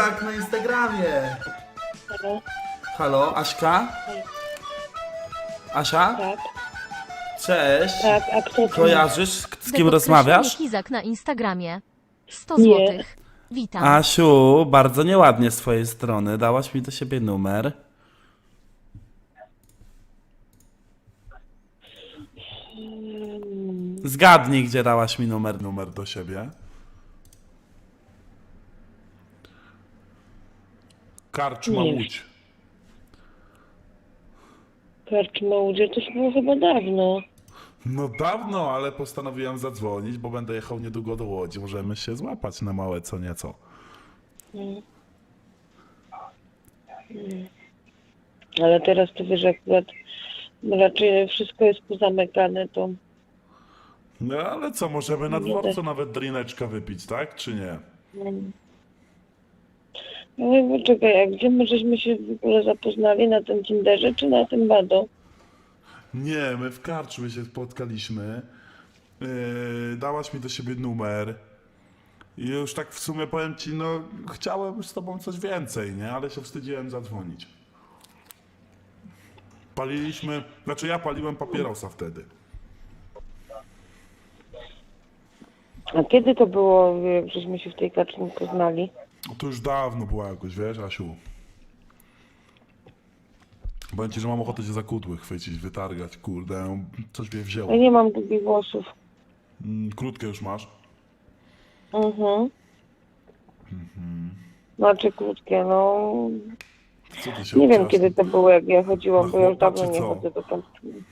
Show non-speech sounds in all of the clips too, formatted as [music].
Izak na Instagramie. Halo? Halo, Aśka? Asia? Tak, Cześć. tak, a kto to? Kojarzysz, z kim Podkreślenie rozmawiasz? Hizak na Instagramie. 100 Nie. złotych. Witam. Asiu, bardzo nieładnie z twojej strony. Dałaś mi do siebie numer. Zgadnij, gdzie dałaś mi numer, numer do siebie. Karczma Nie. Łódź. Karczma Łudzie, to już było chyba dawno. No dawno, ale postanowiłem zadzwonić, bo będę jechał niedługo do Łodzi. Możemy się złapać na małe co nieco. Ale teraz to wiesz, akurat raczej wszystko jest pozamykane, to No ale co, możemy na dworcu nawet drineczka wypić, tak? Czy nie? No i poczekaj, a gdzie my żeśmy się w ogóle zapoznali? Na tym Tinderze czy na tym Bado? Nie, my w karczmie się spotkaliśmy. Yy, dałaś mi do siebie numer. I już tak w sumie powiem ci, no chciałem z tobą coś więcej, nie? Ale się wstydziłem zadzwonić. Paliliśmy, znaczy ja paliłem papierosa wtedy. A kiedy to było, jak żeśmy się w tej karczmie poznali? To już dawno było jakoś, wiesz, Asiu. Powiem ci, że mam ochotę się za kudły chwycić, wytargać, kurde, coś mnie wzięło. Ja nie mam długich włosów. Mm, Krótkie już masz? Mhm. Znaczy krótkie, no... Co ty się Nie wiem obciasz? kiedy to było, jak ja chodziłam, Na bo ja już dawno nie chodzę do tam.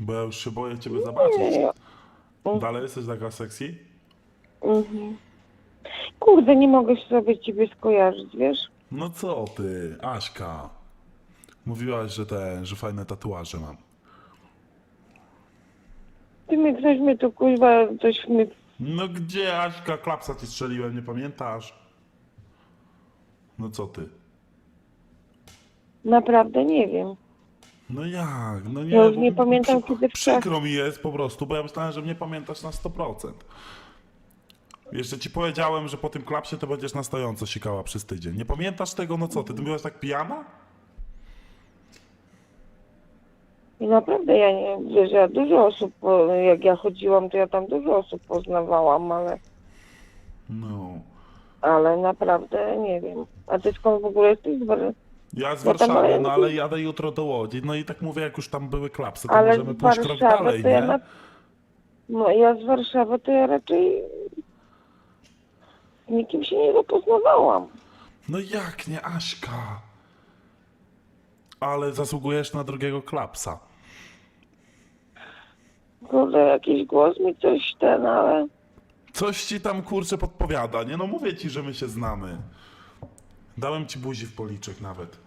Bo ja już się boję ciebie zobaczyć. Nie, Dalej jesteś taka sexy? Mhm. Kurde, nie mogę sobie ciebie skojarzyć, wiesz? No co ty, Aśka. Mówiłaś, że te, że fajne tatuaże mam. Ty mi ktoś mnie tu kuźwa, coś mi... No gdzie, Aśka, klapsa ci strzeliłem, nie pamiętasz? No co ty? Naprawdę nie wiem. No jak? No nie, Ja już bo nie pamiętam, przy- kiedy Przykro mi jest po prostu, bo ja myślałem, że mnie pamiętasz na 100%. Jeszcze ci powiedziałem, że po tym klapsie to będziesz na stojąco sikała przez tydzień. Nie pamiętasz tego? No co ty, ty byłaś tak pijana? I naprawdę ja nie, wiesz, ja dużo osób, po- jak ja chodziłam, to ja tam dużo osób poznawałam, ale, No. ale naprawdę nie wiem. A ty skąd w ogóle jesteś? z Ja z Ja tam Warszawy, no ale jadę jutro do Łodzi. No i tak mówię, jak już tam były klapsy, to Ale możemy pójść krok Warszawy dalej, to ja nie? na... No ja z Warszawy to ja raczej nikim się nie zapoznawałam. No jak nie, Aśka? Ale zasługujesz na drugiego klapsa. Kurde, jakiś głos mi coś ten, ale... Coś ci tam kurczę podpowiada, nie? No mówię ci, że my się znamy. Dałem ci buzi w policzek nawet.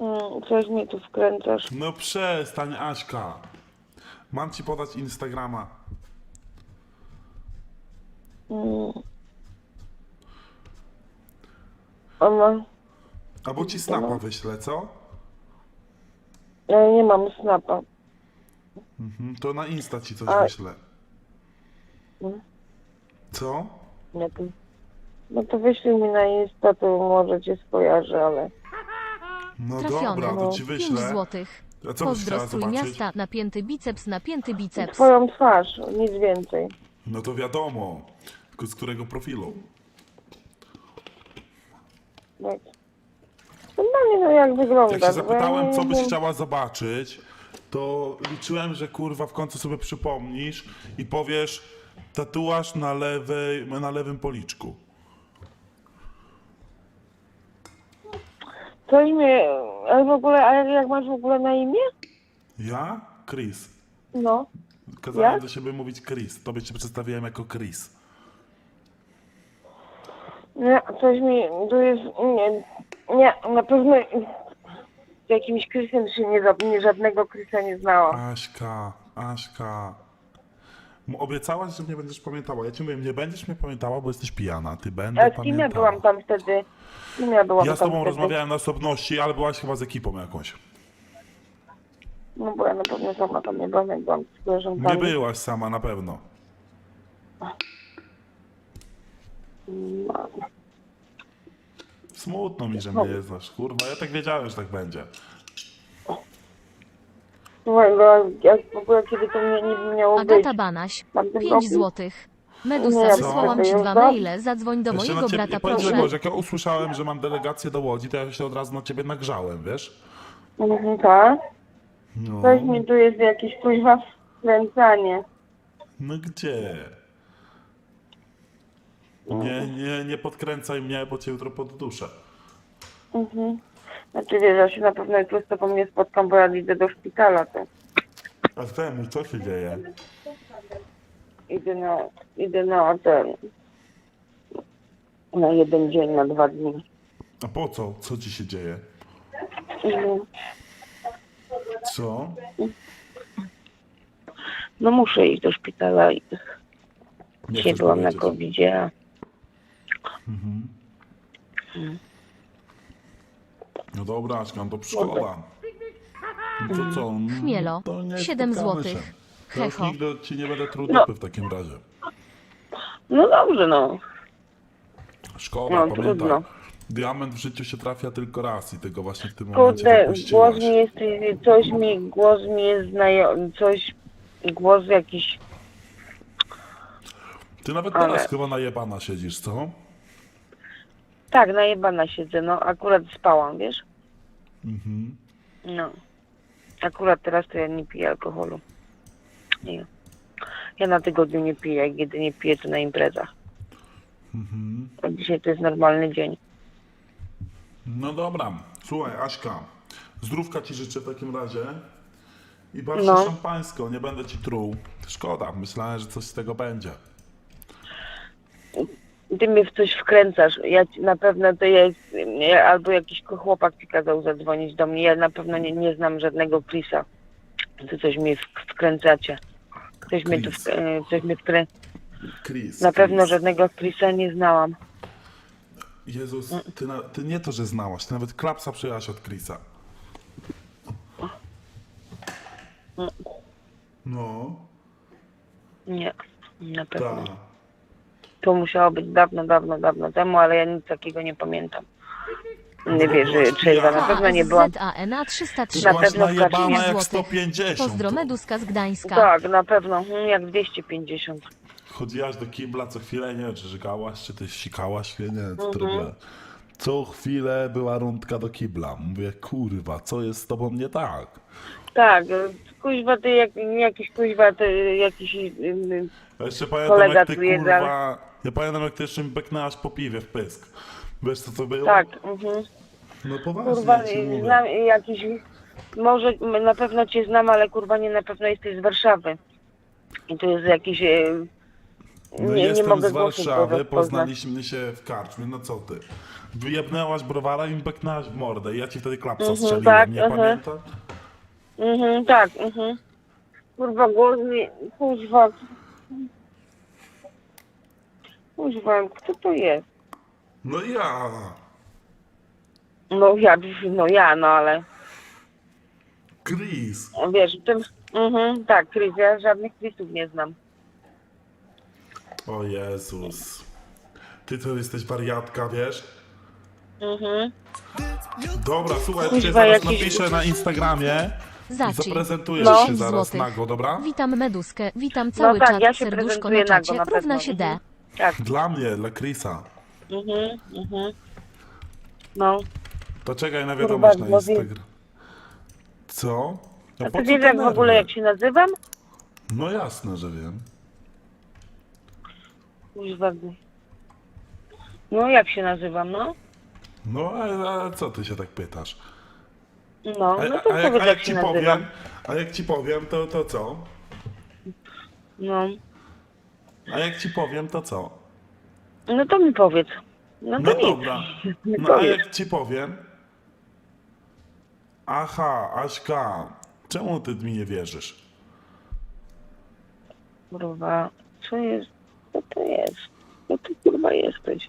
Mm, coś mnie tu wkręcasz. No przestań, Aśka. Mam ci podać Instagrama. Mm. Ona... Albo ci snapa wyślę, co? Ja nie mam snapa. Mhm, To na Insta ci coś A- wyślę. Mm. Co? Nie, to... No to wyślij mi na Insta, to może cię skojarzę, ale... No Trafiony. dobra, to ci 5 wyślę. złotych. A co byś chciała Pozdro z zobaczyć? miasta, napięty biceps, napięty biceps. Twoją twarz, nic więcej. No to wiadomo. Tylko z którego profilu? Tak. Normalnie no jak wygląda. Jak się zapytałem, co nie byś chciała zobaczyć, to liczyłem, że kurwa w końcu sobie przypomnisz i powiesz tatuaż na, lewej, na lewym policzku. Coś mnie... Ale w ogóle, a jak, jak masz w ogóle na imię? Ja? Chris. No. Kazałem Jak? do siebie mówić Chris. Tobie cię przedstawiłem jako Chris. Nie, coś mi... Tu jest... Nie, nie na pewno... Z jakimś Krysem się nie, za- nie żadnego Krysa nie znałam. Aśka, Aśka. M- Obiecałaś, że mnie będziesz pamiętała. Ja ci mówię, nie będziesz mnie pamiętała, bo jesteś pijana. Ty będę A z kim ja pamiętała. byłam tam wtedy? Z kim ja byłam Ja z tam tobą wtedy? rozmawiałem na osobności, ale byłaś chyba z ekipą jakąś. No bo ja na pewno sama tam nie byłam, jak byłam z koleżankami. Nie byłaś sama na pewno. No. Smutno mi, że mnie nie znasz, kurwa. Ja tak wiedziałem, że tak będzie. Słuchaj, no jak w ogóle kiedy to nie, nie miało być? Agata Banaś. Mam ten 5 dopis? złotych. Medusa, Nie, wysłałam ci dwa maile, zadzwoń do na mojego ciebie- brata, powiem ci, proszę. Boże, jak ja usłyszałem, że mam delegację do Łodzi, to ja się od razu na ciebie nagrzałem, wiesz? Mhm, tak? No, Coś mi tu jest jakieś kuźwa wkręcanie. no gdzie? Nie, nie, nie podkręcaj mnie, bo cię jutro podduszę. Mhm. Znaczy wiesz, ja się na pewno jutro z tobą nie spotkam, bo ja idę do szpitala, to A temu, co się dzieje? idę na, idę na ten, na jeden dzień, na dwa dni. A po co? Co ci się dzieje? Mhm. Co? No muszę iść do szpitala i Nie dzisiaj chcesz byłam na powiedzieć. covidzie, a No dobra, Aśka, no to szkoda. No to co? no Chmielo. to nie Siedem spotkamy złotych. To już Hecho. nigdy ci nie będę trudny w takim razie. no dobrze no. Szkoda, No, pamiętaj. trudno. Diament w życiu się trafia tylko raz i tego właśnie w tym momencie Kurde, wypuściłaś. głos mi jest, coś mi, głos mi jest znajomy, coś, głos jakiś, Ty nawet ale- teraz chyba najebana siedzisz, co? tak, najebana siedzę, no akurat spałam, wiesz? Mhm. No. Akurat teraz to ja nie piję alkoholu. Nie. Ja na tygodniu nie piję, jak jedynie piję to na imprezach. Mhm. A dzisiaj to jest normalny dzień. No dobra, słuchaj Aśka, zdrówka ci życzę w takim razie. I bardzo No. szampańsko, nie będę ci truł. Szkoda, myślałem, że coś z tego będzie. Ty mnie w coś wkręcasz. Ja ci- na pewno to jest, ja- albo jakiś chłopak ci kazał zadzwonić do mnie. Ja na pewno nie, nie znam żadnego Chrisa. Ty coś mnie w- wkręcacie. Coś mnie tu, Chris. e, coś mnie wkrę... Chris. Na pewno Chris. żadnego Chrisa nie znałam. Jezus, ty, na, ty nie to, że znałaś, ty nawet klapsa przyjęłaś od Chrisa. No, Nie, na pewno. tak. To musiało być dawno, dawno, dawno temu, ale ja nic takiego nie pamiętam. Nie wierzę, trzeźwa, na pewno nie byłam. ZANA Ty 303. byłaś pewno najebana jak złotych. 150. Pozdro Meduska z Gdańska. Tak, na pewno, mm, jak 250. Chodziłaś do kibla co chwilę, nie wiem, czy żygałaś, czy ty sikałaś, nie wiem, co to Mhm. Co chwilę była rundka do kibla. Mówię, kurwa, co jest z tobą nie tak? Tak, kuźwa, ty jak, jakiś kuźwa, ty jakiś... y, Ja jeszcze pamiętam, Kolega jak ty tu jest, kurwa... Ja pamiętam, jak ty jeszcze mi beknęłaś po piwie w pysk. Wiesz, co to było? Tak, mhm. No poważnie kurwa, ci y, mówię. znam jakiś... Może na pewno cię znam, ale kurwa nie na pewno jesteś z Warszawy. I to jest jakiś... e, No Nie, nie jestem mogę z Warszawy, poznaliśmy się w karczmie, no co ty? Wyjebnęłaś browara i mi beknęłaś w mordę i ja ci wtedy klapsa strzeliłem, tak, nie mhm. pamiętasz? Mhm, tak, mhm. Kurwa, głos mi... Kuźwa... Kuźwa, kto to jest? No ja! No ja, no ja, no ale... Chris! Wiesz, tym... Mhm, tak, Chris, ja żadnych Chrisów nie znam. O Jezus. Ty to jesteś wariatka, wiesz? Mhm. Dobra, słuchaj, Kuźwa, cię zaraz jakiś- napiszę na Instagramie i zaprezentujesz No. się zaraz Złotych. nago, dobra? Witam Meduskę, witam cały tak, czat, ja się serduszko prezentuję na nago czacie, na równa się D. Mhm. Tak, Dla mnie, dla Chrisa. mhm, mhm. No, To czekaj na Kurwa, wiadomość na wie- Instagram. Co? a po ty co wiesz jak w ogóle nerwy? jak się nazywam? No jasne, że wiem. Kuźwa. No, jak się nazywam, no? No, a, a co ty się tak pytasz? No, A, no to a, jak, powiedz a jak jak się ci nazywam. powiem, a jak ci powiem, to, to co? No, A jak ci powiem, to co? no to mi powiedz. No to No nic. dobra. [laughs] Nie No a powiedz. jak ci powiem? Aha, Aśka, czemu ty mi nie wierzysz? Kurwa, co jest? Co to jest? Co ty kurwa jesteś?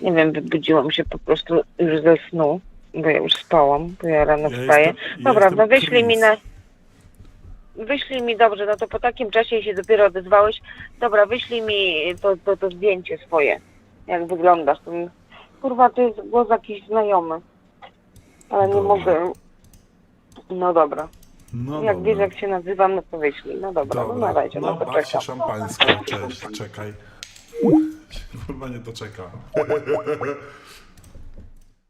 Nie wiem, wybudziłam się po prostu już ze snu, bo ja już spałam, bo ja rano Ja wstaję. jestem- Dobra, jestem no wyślij mi na... Wyślij mi, dobrze, no to po takim czasie się dopiero odezwałeś. Dobra, wyślij mi to, to, to zdjęcie swoje, jak wyglądasz. To, mi- kurwa, to jest głos jakiś znajomy. Ale nie Dobra. mogę. No dobra. No jak dobra. wiesz, jak się nazywam, no to wyślij. No dobra, no na razie, no, no to czekam. szampańsko, cześć, czekaj. Chyba nie doczeka.